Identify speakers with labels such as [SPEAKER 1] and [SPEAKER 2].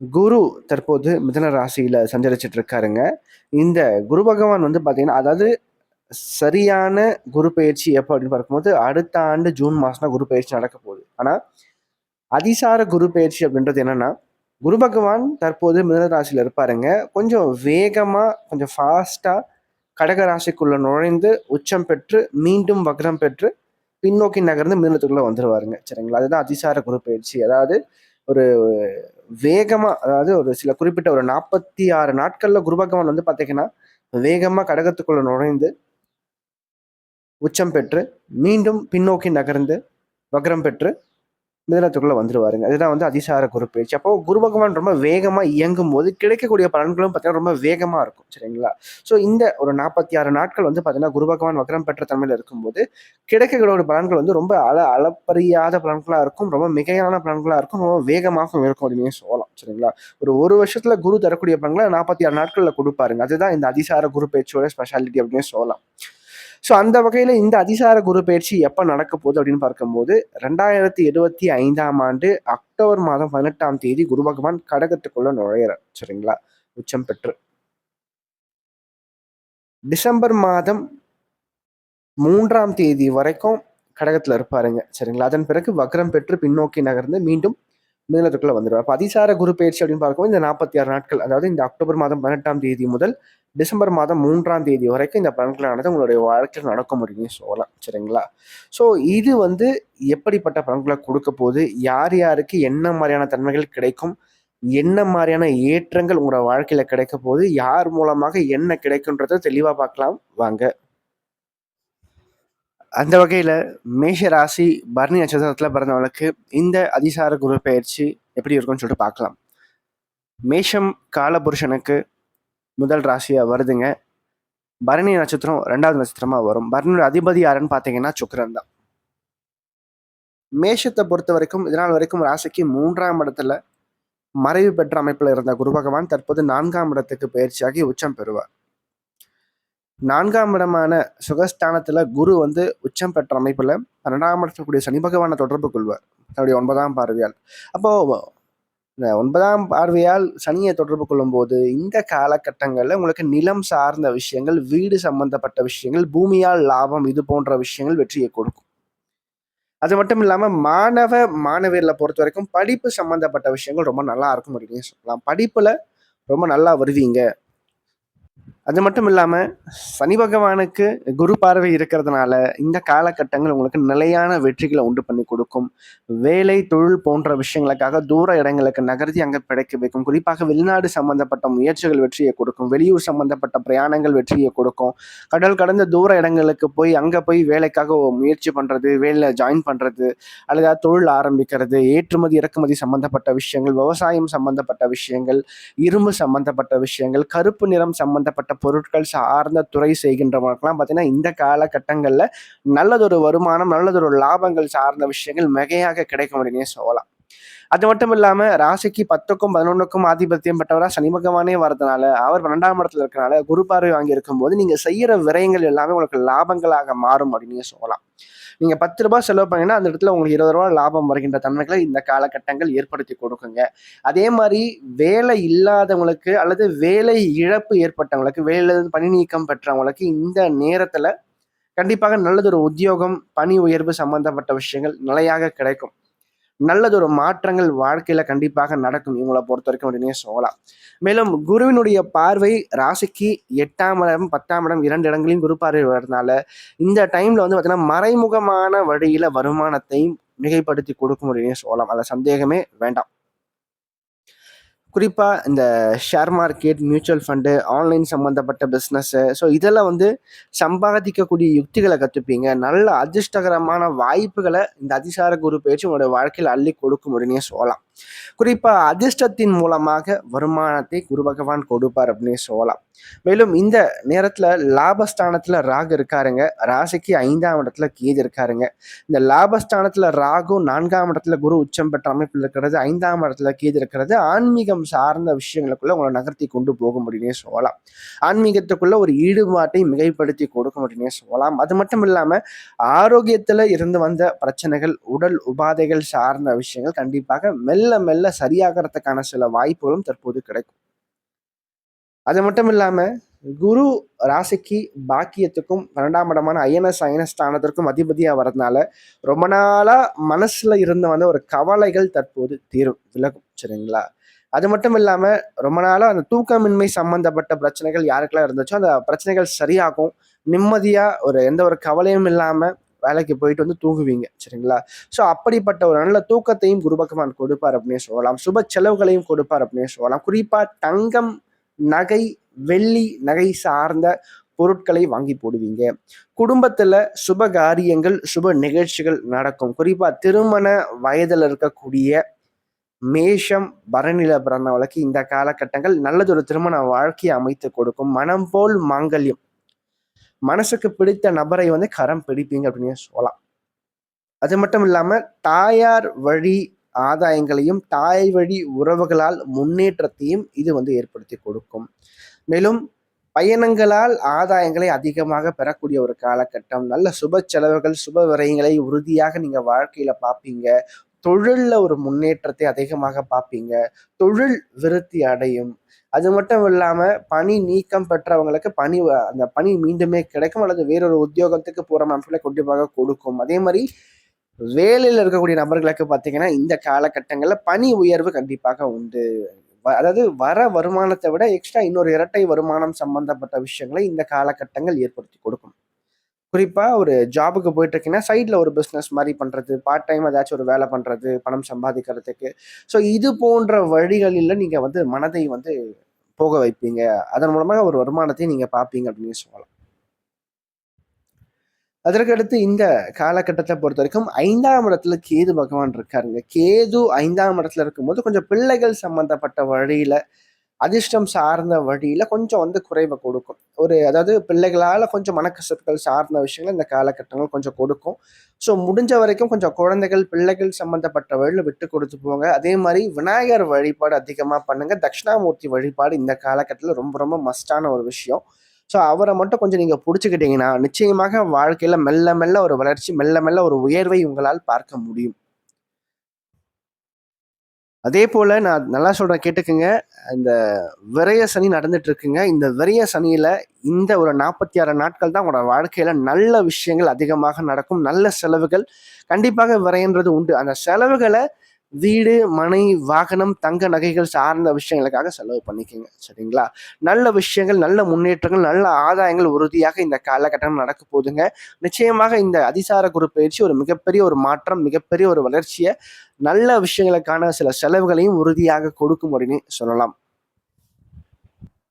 [SPEAKER 1] குரு தற்போது மிதன ராசியில சஞ்சரிச்சிட்டு இருக்காருங்க இந்த குரு பகவான் வந்து பார்த்தீங்கன்னா அதாவது சரியான குரு பயிற்சி எப்போ அப்படின்னு பார்க்கும்போது அடுத்த ஆண்டு ஜூன் மாதம்னா குரு பயிற்சி நடக்க போகுது. ஆனால் அதிசார குரு பயிற்சி அப்படின்றது என்னன்னா குரு பகவான் தற்போது மிதன ராசியில இருப்பாருங்க. கொஞ்சம் வேகமாக கொஞ்சம் ஃபாஸ்ட்டாக கடக ராசிக்குள்ள நுழைந்து உச்சம் பெற்று மீண்டும் வக்ரம் பெற்று பின்னோக்கி நகர்ந்து மிதனத்துக்குள்ள வந்துருவாருங்க. சரிங்களா? அதுதான் அதிசார குரு பயிற்சி. அதாவது ஒரு வேகமா அதாவது ஒரு சில குறிப்பிட்ட ஒரு நாற்பத்தி ஆறு நாட்கள்ல குருபகவான் வந்து பாத்தீங்கன்னா வேகமா கடகத்துக்குள்ள நுழைந்து உச்சம் பெற்று மீண்டும் பின்னோக்கி நகர்ந்து வக்ரம் பெற்று மிதனத்துக்குள்ள வந்துருவாருங்க. அதுதான் வந்து அதிசார குரு பயிற்சி அப்போ குரு பகவான் ரொம்ப வேகமா இயங்கும் போது கிடைக்கக்கூடிய பலன்களும் பார்த்தீங்கன்னா ரொம்ப வேகமா இருக்கும். சரிங்களா? ஸோ இந்த ஒரு நாற்பத்தி ஆறு நாட்கள் வந்து பார்த்தீங்கன்னா குரு பகவான் வக்ரம் பெற்ற தன்மையில் இருக்கும்போது கிடைக்கக்கூடிய பலன்கள் வந்து ரொம்ப அள அளப்பறியாத பலன்களா இருக்கும். ரொம்ப மிகையான பலன்களா இருக்கும். ரொம்ப வேகமாகவும் இருக்கும் அப்படின்னு சொல்லலாம். சரிங்களா? ஒரு ஒரு வருஷத்துல குரு தரக்கூடிய பலன்களை நாற்பத்தி ஆறு நாட்கள்ல கொடுப்பாருங்க. அதுதான் இந்த அதிசார குரு பயிற்சியோட ஸ்பெஷாலிட்டி அப்படின்னு சொல்லலாம். ஸோ அந்த வகையில் இந்த அதிசார குரு பயிற்சி எப்போ நடக்க போகுது அப்படின்னு பார்க்கும்போது ரெண்டாயிரத்தி இருபத்தி ஐந்தாம் ஆண்டு அக்டோபர் மாதம் பதினெட்டாம் தேதி குரு பகவான் கடகத்துக்குள்ள நுழையிறார். சரிங்களா? உச்சம் பெற்று. டிசம்பர் மாதம் மூன்றாம் தேதி வரைக்கும் கடகத்தில் இருப்பாருங்க. சரிங்களா? அதன் பிறகு வக்ரம் பெற்று பின்னோக்கி நகர்ந்து மீண்டும் மிதனத்துக்குள்ள வந்துடுவார். அப்போ அதிசார குரு பயிற்சி அப்படின்னு பார்க்கும்போது இந்த நாற்பத்தி ஆறு நாட்கள் அதாவது இந்த அக்டோபர் மாதம் பதினெட்டாம் தேதி முதல் டிசம்பர் மாதம் மூன்றாம் தேதி வரைக்கும் இந்த பலன்களானது உங்களுடைய வாழ்க்கையில் நடக்க முடியும்னு சொல்லலாம். சரிங்களா? ஸோ இது வந்து எப்படிப்பட்ட பலன்களை கொடுக்க போகுது? யார் யாருக்கு என்ன மாதிரியான தன்மைகள் கிடைக்கும்? என்ன மாதிரியான ஏற்றங்கள் உங்களோட வாழ்க்கையில் கிடைக்க போது யார் மூலமாக என்ன கிடைக்குன்றதை தெளிவாக பார்க்கலாம். வாங்க. அந்த வகையில் மேஷ ராசி பரணி நட்சத்திரத்தில் பிறந்தவங்களுக்கு இந்த அதிசார குரு பயிற்சி எப்படி இருக்கும்னு சொல்லிட்டு பார்க்கலாம். மேஷம் காலபுருஷனுக்கு முதல் ராசியா வருதுங்க. பரணி நட்சத்திரம் ரெண்டாவது நட்சத்திரமா வரும். பரணியோட அதிபதி யாருன்னு பார்த்தீங்கன்னா சுக்கரன் தான். மேஷத்தை பொறுத்த வரைக்கும் இதனால் வரைக்கும் ராசிக்கு மூன்றாம் இடத்துல மறைவு பெற்ற அமைப்பில் இருந்த குரு பகவான் தற்போது நான்காம் இடத்துக்கு பயிற்சியாகி உச்சம் பெறுவார். நான்காம் இடமான சுகஸ்தானத்தில் குரு வந்து உச்சம் பெற்ற அமைப்பில் பன்னெண்டாம் இடத்துல சனி பகவானை தொடர்பு கொள்வார். தன்னுடைய ஒன்பதாம் பார்வையால். அப்போ ஒன்பதாம் பார்வையால் சனியை தொடர்பு கொள்ளும்போது இந்த காலகட்டங்களில் உங்களுக்கு நிலம் சார்ந்த விஷயங்கள் வீடு சம்பந்தப்பட்ட விஷயங்கள் பூமியால் லாபம் இது போன்ற விஷயங்கள் வெற்றியை கொடுக்கும். அது மட்டும் இல்லாமல் மாணவ மாணவியர்களை பொறுத்த வரைக்கும் படிப்பு சம்பந்தப்பட்ட விஷயங்கள் ரொம்ப நல்லா இருக்கும் அப்படின்னு சொல்லலாம். படிப்பில் ரொம்ப நல்லா வருவீங்க. அது மட்டும் இல்லாமல் சனி பகவானுக்கு குரு பார்வை இருக்கிறதுனால இந்த காலகட்டங்கள் உங்களுக்கு நிலையான வெற்றிகளை உண்டு பண்ணி கொடுக்கும். வேலை தொழில் போன்ற விஷயங்களுக்காக தூர இடங்களுக்கு நகர்த்தி அங்கே பிழைக்க வைக்கும். குறிப்பாக வெளிநாடு சம்பந்தப்பட்ட முயற்சிகள் வெற்றியை கொடுக்கும். வெளியூர் சம்பந்தப்பட்ட பிரயாணங்கள் வெற்றியை கொடுக்கும். கடல் கடந்த தூர இடங்களுக்கு போய் அங்கே போய் வேலைக்காக முயற்சி பண்ணுறது வேலையில் ஜாயின் பண்ணுறது அல்லது தொழில் ஆரம்பிக்கிறது ஏற்றுமதி இறக்குமதி சம்பந்தப்பட்ட விஷயங்கள் விவசாயம் சம்பந்தப்பட்ட விஷயங்கள் இரும்பு சம்பந்தப்பட்ட விஷயங்கள் கருப்பு நிறம் சம்பந்தப்பட்ட பொருட்கள் சார்ந்த துறை செய்கின்றவங்களுக்கெல்லாம் பார்த்தீங்கன்னா இந்த காலகட்டங்களில் நல்லதொரு வருமானம் நல்லதொரு லாபங்கள் சார்ந்த விஷயங்கள் மிகையாக கிடைக்கும் அப்படின்னே சொல்லலாம். அது மட்டும் இல்லாம ராசிக்கு பத்துக்கும் பதினொன்றுக்கும் ஆதிபத்தியம் பெற்றவரா சனி பகவானே வரதுனால அவர் பன்னெண்டாம் இடத்துல இருக்கனால குரு பார்வை வாங்கி இருக்கும்போது நீங்க செய்யற விரயங்கள் எல்லாமே உங்களுக்கு லாபங்களாக மாறும் அப்படின்னு சொல்லலாம். நீங்க பத்து ரூபாய் செலவு பண்ணீங்கன்னா அந்த இடத்துல உங்களுக்கு இருபது ரூபாய் லாபம் வருகின்ற தன்மைகளை இந்த காலகட்டங்கள் ஏற்படுத்தி கொடுக்குங்க. அதே மாதிரி வேலை இல்லாதவங்களுக்கு அல்லது வேலை இழப்பு ஏற்பட்டவங்களுக்கு வேலையிலிருந்து பணி நீக்கம் பெற்றவங்களுக்கு இந்த நேரத்துல கண்டிப்பாக நல்லதொரு உத்தியோகம் பணி உயர்வு சம்பந்தப்பட்ட விஷயங்கள் நிலையாக கிடைக்கும். நல்லதொரு மாற்றங்கள் வாழ்க்கையில கண்டிப்பாக நடக்கும். இவங்களை பொறுத்த வரைக்கும் அப்படின்னே சொல்லலாம். மேலும் குருவினுடைய பார்வை ராசிக்கு எட்டாம் இடம் பத்தாம் இடம் இரண்டு இடங்களையும் குரு பார்வை வரதுனால இந்த டைம்ல வந்து பார்த்தீங்கன்னா மறைமுகமான வழியில வருமானத்தையும் மிகைப்படுத்தி கொடுக்கும் அப்படின்னே சொல்லலாம். அதில் சந்தேகமே வேண்டாம். குறிப்பாக இந்த share market mutual fund online சம்மந்தப்பட்ட பிஸ்னஸ்ஸு ஸோ இதெல்லாம் வந்து சம்பாதிக்கக்கூடிய யுக்திகளை கற்றுப்பீங்க நல்ல அதிர்ஷ்டகரமான வாய்ப்புகளை இந்த அதிசார குரு பயிற்சி உங்களுடைய வாழ்க்கையில் அள்ளி கொடுக்கும் அப்படின்னே சொல்லலாம். குறிப்பாக அதிர்ஷ்டத்தின் மூலமாக வருமானத்தை குரு பகவான் கொடுப்பார் அப்படின்னு சொல்லலாம். மேலும் இந்த நேரத்தில் லாபஸ்தானத்தில் ராகு இருக்காருங்க. ராசிக்கு ஐந்தாம் இடத்துல கேது இருக்காருங்க. இந்த லாபஸ்தானத்தில் ராகு நான்காம் இடத்துல குரு உச்சம் பெற்ற அமைப்பில் இருக்கிறது ஐந்தாம் இடத்துல கேது இருக்கிறது. ஆன்மீகம் சார்ந்த விஷயங்களுக்குள்ள உங்களை நகர்த்தி கொண்டு போக முடியுமே சொல்லலாம். ஆன்மீகத்துக்குள்ள ஒரு ஈடுபாட்டை மிகைப்படுத்தி கொடுக்க முடியுமே சொல்லலாம். அது மட்டும் இல்லாமல் ஆரோக்கியத்தில் இருந்து வந்த பிரச்சனைகள் உடல் உபாதைகள் சார்ந்த விஷயங்கள் கண்டிப்பாக மெல்ல மெல்ல சரியாகிறதுக்கான சில வாய்ப்புகளும் தற்போது கிடைக்கும். அது மட்டும் இல்லாமல் குரு ராசிக்கு பாக்கியத்துக்கும் பன்னெண்டாம் இடமான ஐஎன்எஸ் ஐஎன்எஸ் ஸ்தானத்திற்கும் அதிபதியாக வரதுனால ரொம்ப நாளாக மனசில் இருந்த வந்த ஒரு கவலைகள் தற்போது தீரும் விலகும் சரிங்களா? அது மட்டும் இல்லாமல் ரொம்ப நாளாக அந்த தூக்கமின்மை சம்மந்தப்பட்ட பிரச்சனைகள் யாருக்கெல்லாம் இருந்துச்சோ அந்த பிரச்சனைகள் சரியாகும் நிம்மதியாக ஒரு எந்த ஒரு கவலையும் இல்லாமல் வேலைக்கு போயிட்டு வந்து தூங்குவீங்க சரிங்களா? ஸோ அப்படிப்பட்ட ஒரு நல்ல தூக்கத்தையும் குரு பகவான் கொடுப்பார் அப்படின்னு சொல்லலாம். சுப செலவுகளையும் கொடுப்பார் அப்படின்னு சொல்லலாம். குறிப்பாக தங்கம் நகை வெள்ளி நகை சார்ந்த பொருட்களை வாங்கி போடுவீங்க. குடும்பத்துல சுப காரியங்கள் சுப நிகழ்ச்சிகள் நடக்கும். குறிப்பா திருமண வயதில் இருக்கக்கூடிய மேஷம் பரநில பிறந்தவளுக்கு இந்த காலகட்டங்கள் நல்லதொரு திருமண வாழ்க்கையை அமைத்து கொடுக்கும். மனம் போல் மாங்கல்யம் மனசுக்கு பிடித்த நபரை வந்து கரம் பிடிப்பீங்க அப்படின்னு சொல்லலாம். அது மட்டும் இல்லாம தாயார் வழி ஆதாயங்களையும் தாய் வழி உறவுகளால் முன்னேற்றத்தையும் இது வந்து ஏற்படுத்தி கொடுக்கும். மேலும் பயணங்களால் ஆதாயங்களை அதிகமாக பெறக்கூடிய ஒரு காலகட்டம். நல்ல சுப செலவுகள் சுப விரயங்களை உறுதியாக நீங்க வாழ்க்கையில பார்ப்பீங்க. தொழிலில் ஒரு முன்னேற்றத்தை அதிகமாக பார்ப்பீங்க. தொழில் விருத்தி அடையும். அது மட்டும் இல்லாமல் பணி நீக்கம் பெற்றவங்களுக்கு பணி அந்த பணி மீண்டுமே கிடைக்கும் அல்லது வேறொரு உத்தியோகத்துக்கு போகிற அமைப்புல கண்டிப்பாக கொடுக்கும். அதே மாதிரி வேலையில் இருக்கக்கூடிய நபர்களுக்கு பார்த்தீங்கன்னா இந்த காலகட்டங்களில் பணி உயர்வு கண்டிப்பாக உண்டு. அதாவது வர வருமானத்தை விட எக்ஸ்ட்ரா இன்னொரு இரட்டை வருமானம் சம்பந்தப்பட்ட விஷயங்களை இந்த காலகட்டங்கள் ஏற்படுத்தி கொடுக்கும். குறிப்பாக ஒரு ஜாபுக்கு போயிட்டுருக்கீங்கன்னா சைடில் ஒரு பிஸ்னஸ் மாதிரி பண்ணுறது பார்ட் டைம் ஏதாச்சும் ஒரு வேலை பண்ணுறது பணம் சம்பாதிக்கிறதுக்கு. ஸோ இது போன்ற வழிகளில் நீங்கள் வந்து மனதை வந்து போக வைப்பீங்க. அதன் மூலமாக ஒரு வருமானத்தை நீங்கள் பார்ப்பீங்க அப்படின்னு சொல்லலாம். அதற்கடுத்து இந்த காலகட்டத்தை பொறுத்த வரைக்கும் ஐந்தாம் இடத்துல கேது பகவான் இருக்காருங்க. கேது ஐந்தாம் இடத்துல இருக்கும்போது கொஞ்சம் பிள்ளைகள் சம்பந்தப்பட்ட வழியில அதிர்ஷ்டம் சார்ந்த வழியில் கொஞ்சம் வந்து குறைவை கொடுக்கும். ஒரு அதாவது பிள்ளைகளால் கொஞ்சம் மனக்கசப்புகள் சார்ந்த விஷயங்கள் இந்த காலகட்டங்கள் கொஞ்சம் கொடுக்கும். ஸோ முடிஞ்ச வரைக்கும் கொஞ்சம் குழந்தைகள் பிள்ளைகள் சம்பந்தப்பட்ட வழியில் விட்டு கொடுத்து போங்க. அதே மாதிரி விநாயகர் வழிபாடு அதிகமாக பண்ணுங்கள் தட்சிணாமூர்த்தி வழிபாடு இந்த காலகட்டத்தில் ரொம்ப ரொம்ப மஸ்டான ஒரு விஷயம். ஸோ அவரை மட்டும் கொஞ்சம் நீங்கள் பிடிச்சிக்கிட்டீங்கன்னா நிச்சயமாக வாழ்க்கையில் மெல்ல மெல்ல ஒரு வளர்ச்சி மெல்ல மெல்ல ஒரு உயர்வை உங்களால் பார்க்க முடியும். அதே போல் நான் நல்லா சொல்கிறேன் கேட்டுக்குங்க. இந்த விரைய சனி நடந்துட்டு இருக்குங்க இந்த விரைய சனியில் இந்த ஒரு நாற்பத்தி ஆறு நாட்கள் தான் உங்களோட வாழ்க்கையில் நல்ல விஷயங்கள் அதிகமாக நடக்கும் நல்ல செலவுகள். கண்டிப்பாக விரையன்றது உண்டு. அந்த செலவுகளை வீடு மனை வாகனம் தங்க நகைகள் சார்ந்த விஷயங்களுக்காக செலவு பண்ணிக்கோங்க சரிங்களா? நல்ல விஷயங்கள் நல்ல முன்னேற்றங்கள் நல்ல ஆதாயங்கள் உறுதியாக இந்த காலகட்டம் நடக்க போதுங்க. நிச்சயமாக இந்த அதிசார குரு பயிற்சி ஒரு மிகப்பெரிய ஒரு மாற்றம் மிகப்பெரிய ஒரு வளர்ச்சியை நல்ல விஷயங்களுக்கான சில செலவுகளையும் உறுதியாக கொடுக்கும் அப்படின்னு சொல்லலாம்.